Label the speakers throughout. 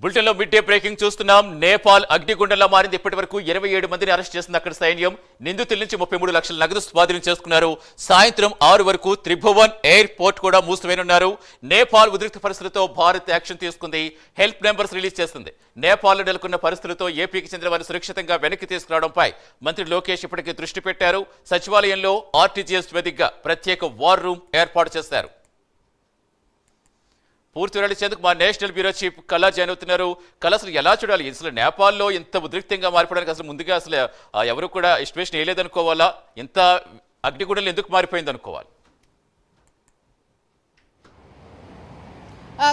Speaker 1: బులెటిన్లో mid day breaking చూస్తున్నాం. నేపాల్ అగ్నిగుండంలో మారింది. ఇప్పటి వరకు ఇరవై ఏడు మందిని అరెస్ట్ చేసింది అక్కడ సైన్యం. నిందితుల నుంచి ముప్పై మూడు లక్షల నగదు స్వాధీనం చేసుకున్నారు. సాయంత్రం ఆరు వరకు త్రిభువన్ ఎయిర్పోర్ట్ కూడా మూసివేనున్నారు నేపాల్ ఉద్రిక్త పరిస్థితులతో భారత్ యాక్షన్ తీసుకుంది. హెల్ప్ నెంబర్స్ రిలీజ్ చేస్తుంది నేపాల్లో నెలకొన్న పరిస్థితులతో ఏపీకి చెందిన వారిని సురక్షితంగా వెనక్కి తీసుకురావడంపై మంత్రి లోకేష్ ఇప్పటికే దృష్టి పెట్టారు. సచివాలయంలో ఆర్టీజీఎస్ వేదికగా ప్రత్యేక వార్ రూమ్ ఏర్పాటు చేశారు. పూర్తి వివరాలు మా national bureau chief Kala join అవుతున్నారు. కళ అసలు ఎలా చూడాలి? అసలు నేపాల్లో ఇంత ఉద్రిక్తంగా మారిపోవడానికి అసలు ముందుగా అసలు ఎవరు కూడా ఎస్టిమేషన్ వేయలేదనుకోవాలా? ఇంత అగ్నిగుండలు ఎందుకు మారిపోయింది అనుకోవాలి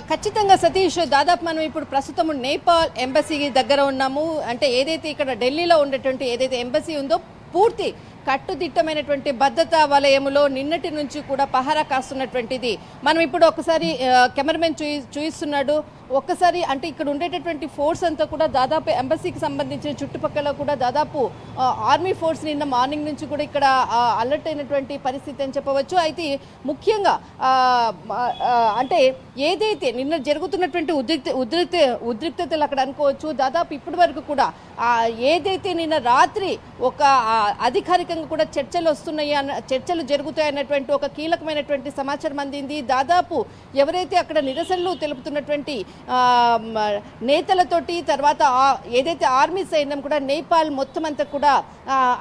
Speaker 2: ఖచ్చితంగా సతీష్ దాదాపు మనం ఇప్పుడు ప్రస్తుతం నేపాల్ ఎంబసీ దగ్గర ఉన్నాము. అంటే ఏదైతే ఇక్కడ ఢిల్లీలో ఉండేటువంటి ఏదైతే ఎంబసీ ఉందో పూర్తి కట్టుదిట్టమైనటువంటి భద్రతా వలయములో నిన్నటి నుంచి కూడా పహారా కాస్తున్నటువంటిది. మనం ఇప్పుడు ఒకసారి కెమెరామెన్ చూయి చూయిస్తున్నాడు. ఒక్కసారి అంటే ఇక్కడ ఉండేటటువంటి ఫోర్స్ అంతా కూడా దాదాపు ఎంబసీకి సంబంధించిన చుట్టుపక్కల కూడా దాదాపు ఆర్మీ ఫోర్స్ నిన్న మార్నింగ్ నుంచి కూడా ఇక్కడ అలర్ట్ అయినటువంటి పరిస్థితి అని చెప్పవచ్చు. అయితే ముఖ్యంగా అంటే ఏదైతే నిన్న జరుగుతున్నటువంటి ఉద్రిక్త ఉద్రిక్త ఉద్రిక్తతలు అక్కడ అనుకోవచ్చు దాదాపు ఇప్పటి వరకు కూడా ఏదైతే నిన్న రాత్రి ఒక అధికారికంగా కూడా చర్చలు వస్తున్నాయి అన్న చర్చలు జరుగుతాయన్నటువంటి ఒక కీలకమైనటువంటి సమాచారం అందింది. దాదాపు ఎవరైతే అక్కడ నిరసనలు తెలుపుతున్నటువంటి నేతలతోటి తర్వాత ఏదైతే ఆర్మీ సైన్యం కూడా నేపాల్ మొత్తం అంతా కూడా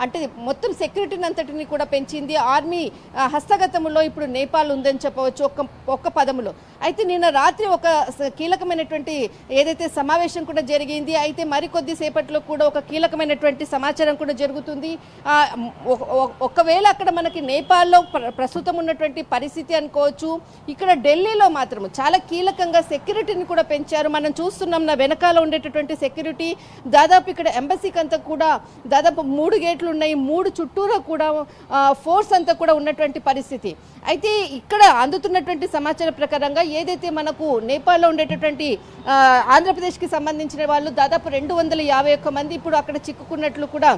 Speaker 2: అంటే మొత్తం సెక్యూరిటీని అంతటిని కూడా పెంచింది. ఆర్మీ హస్తగతంలో ఇప్పుడు నేపాల్ ఉందని చెప్పవచ్చు ఒక్క ఒక్క పదములో. అయితే నిన్న రాత్రి ఒక కీలకమైనటువంటి ఏదైతే సమావేశం కూడా జరిగింది అయితే మరికొద్ది సేపట్లో కూడా ఒక కీలకమైనటువంటి సమాచారం కూడా జరుగుతుంది. ఒకవేళ అక్కడ మనకి నేపాల్లో ప్ర- ప్రస్తుతం ఉన్నటువంటి పరిస్థితి అనుకోవచ్చు ఇక్కడ ఢిల్లీలో మాత్రం చాలా కీలకంగా సెక్యూరిటీని కూడా పెంచారు. మనం చూస్తున్నాం నా వెనకాల ఉండేటటువంటి సెక్యూరిటీ దాదాపు ఇక్కడ ఎంబసీకి అంతా కూడా దాదాపు మూడు గేట్లు ఉన్నాయి. మూడు చుట్టూరా కూడా ఫోర్స్ అంతా కూడా ఉన్నటువంటి పరిస్థితి. అయితే ఇక్కడ అందుతున్నటువంటి సమాచారం ప్రకారంగా ఏదైతే మనకు నేపాల్లో ఉండేటటువంటి ఆంధ్రప్రదేశ్కి సంబంధించిన వాళ్ళు దాదాపు రెండు వందల యాభై ఒక్క మంది ఇప్పుడు అక్కడ చిక్కుకున్నట్లు కూడా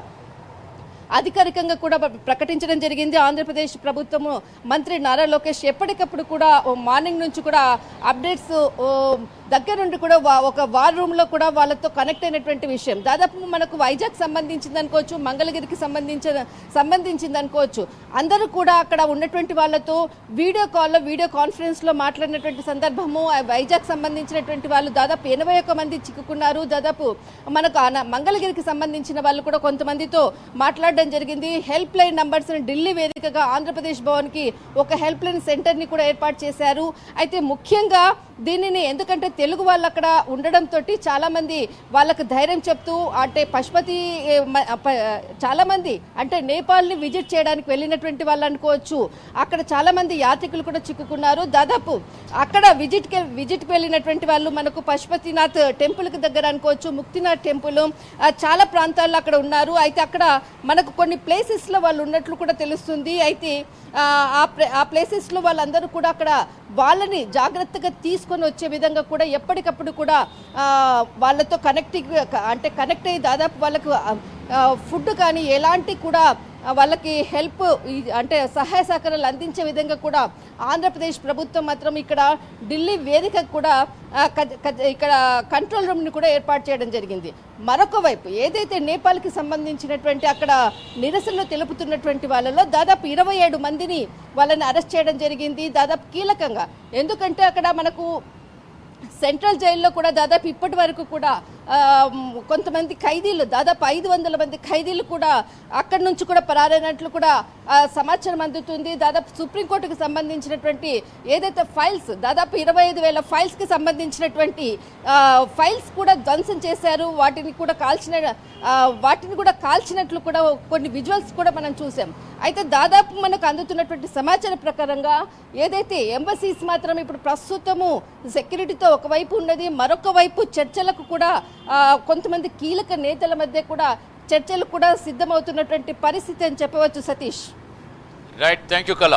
Speaker 2: అధికారికంగా కూడా ప్రకటించడం జరిగింది. ఆంధ్రప్రదేశ్ ప్రభుత్వము మంత్రి నారా లోకేష్ ఎప్పటికప్పుడు కూడా మార్నింగ్ నుంచి కూడా అప్డేట్స్ దగ్గర నుండి కూడా వా- ఒక వార్ రూమ్లో కూడా వాళ్ళతో కనెక్ట్ అయినటువంటి విషయం. దాదాపు మనకు వైజాగ్ సంబంధించింది అనుకోవచ్చు మంగళగిరికి సంబంధించిన సంబంధించింది అనుకోవచ్చు. అందరూ కూడా అక్కడ ఉన్నటువంటి వాళ్ళతో వీడియో కాల్లో వీడియో కాన్ఫరెన్స్లో మాట్లాడినటువంటి సందర్భము వైజాగ్ సంబంధించినటువంటి వాళ్ళు దాదాపు ఎనభై ఒక్క మంది చిక్కుకున్నారు. దాదాపు మనకు ఆన- మంగళగిరికి సంబంధించిన వాళ్ళు కూడా కొంతమందితో మాట్లాడడం జరిగింది. హెల్ప్ లైన్ నంబర్స్ ఢిల్లీ వేదికగా ఆంధ్రప్రదేశ్ భవన్కి ఒక హెల్ప్ లైన్ సెంటర్ని కూడా ఏర్పాటు చేశారు. అయితే ముఖ్యంగా దీనిని ఎందుకంటే తెలుగు వాళ్ళు అక్కడ ఉండడంతో చాలా మంది వాళ్ళకు ధైర్యం చెప్తూ అంటే పశుపతి చాలామంది చాలా మంది అంటే నేపాల్ని విజిట్ చేయడానికి వెళ్ళినటువంటి వాళ్ళు అనుకోవచ్చు. అక్కడ చాలా మంది యాత్రికులు కూడా చిక్కుకున్నారు. దాదాపు అక్కడ విజిట్ విజిట్కి వెళ్ళినటువంటి వాళ్ళు మనకు పశుపతినాథ్ టెంపుల్కి దగ్గర అనుకోవచ్చు ముక్తినాథ్ టెంపుల్. చాలా ప్రాంతాల్లో అక్కడ ఉన్నారు. అయితే అక్కడ మనకు కొన్ని ప్లేసెస్లో వాళ్ళు ఉన్నట్లు కూడా తెలుస్తుంది. అయితే ఆ, ప్లే- ఆ ప్లేసెస్లో వాళ్ళందరూ కూడా అక్కడ వాళ్ళని జాగ్రత్తగా తీసుకొని వచ్చే విధంగా కూడా ఎప్పటికప్పుడు కూడా వాళ్ళతో కనెక్టింగ్ అంటే కనెక్ట్ అయ్యి దాదాపు వాళ్ళకు ఫుడ్ కానీ ఎలాంటి కూడా వాళ్ళకి హెల్ప్ అంటే సహాయ సహకారాలు అందించే విధంగా కూడా ఆంధ్రప్రదేశ్ ప్రభుత్వం మాత్రం ఇక్కడ ఢిల్లీ వేదిక కూడా ఇక్కడ కంట్రోల్ రూమ్ని కూడా ఏర్పాటు చేయడం జరిగింది. మరొక వైపు ఏదైతే నేపాల్కి సంబంధించినటువంటి అక్కడ నిరసనలు తెలుపుతున్నటువంటి వాళ్ళలో దాదాపు ఇరవై ఏడు మందిని వాళ్ళని అరెస్ట్ చేయడం జరిగింది. దాదాపు కీలకంగా. ఎందుకంటే అక్కడ మనకు సెంట్రల్ జైల్లో కూడా దాదాపు ఇప్పటి వరకు కూడా కొంతమంది ఖైదీలు దాదాపు ఐదు వందల మంది ఖైదీలు కూడా అక్కడి నుంచి కూడా పరారైనట్లు కూడా సమాచారం అందుతుంది. దాదాపు సుప్రీంకోర్టుకు సంబంధించినటువంటి ఏదైతే ఫైల్స్ దాదాపు ఇరవై ఐదు వేల ఫైల్స్కి సంబంధించినటువంటి ఫైల్స్ కూడా ధ్వంసం చేశారు. వాటిని కూడా కాల్చిన వాటిని కూడా కాల్చినట్లు కూడా కొన్ని విజువల్స్ కూడా మనం చూసాం. అయితే దాదాపు మనకు అందుతున్నటువంటి సమాచారం ప్రకారంగా ఏదైతే ఎంబసీస్ మాత్రం ఇప్పుడు ప్రస్తుతము సెక్యూరిటీతో ఒకవైపు ఉన్నది మరొక వైపు చర్చలకు కూడా కొంతమంది కీలక నేతల మధ్య కూడా చర్చలు కూడా సిద్ధమవుతున్నటువంటి పరిస్థితి అని చెప్పవచ్చు సతీష్.
Speaker 1: రైట్ థ్యాంక్ యూ కళ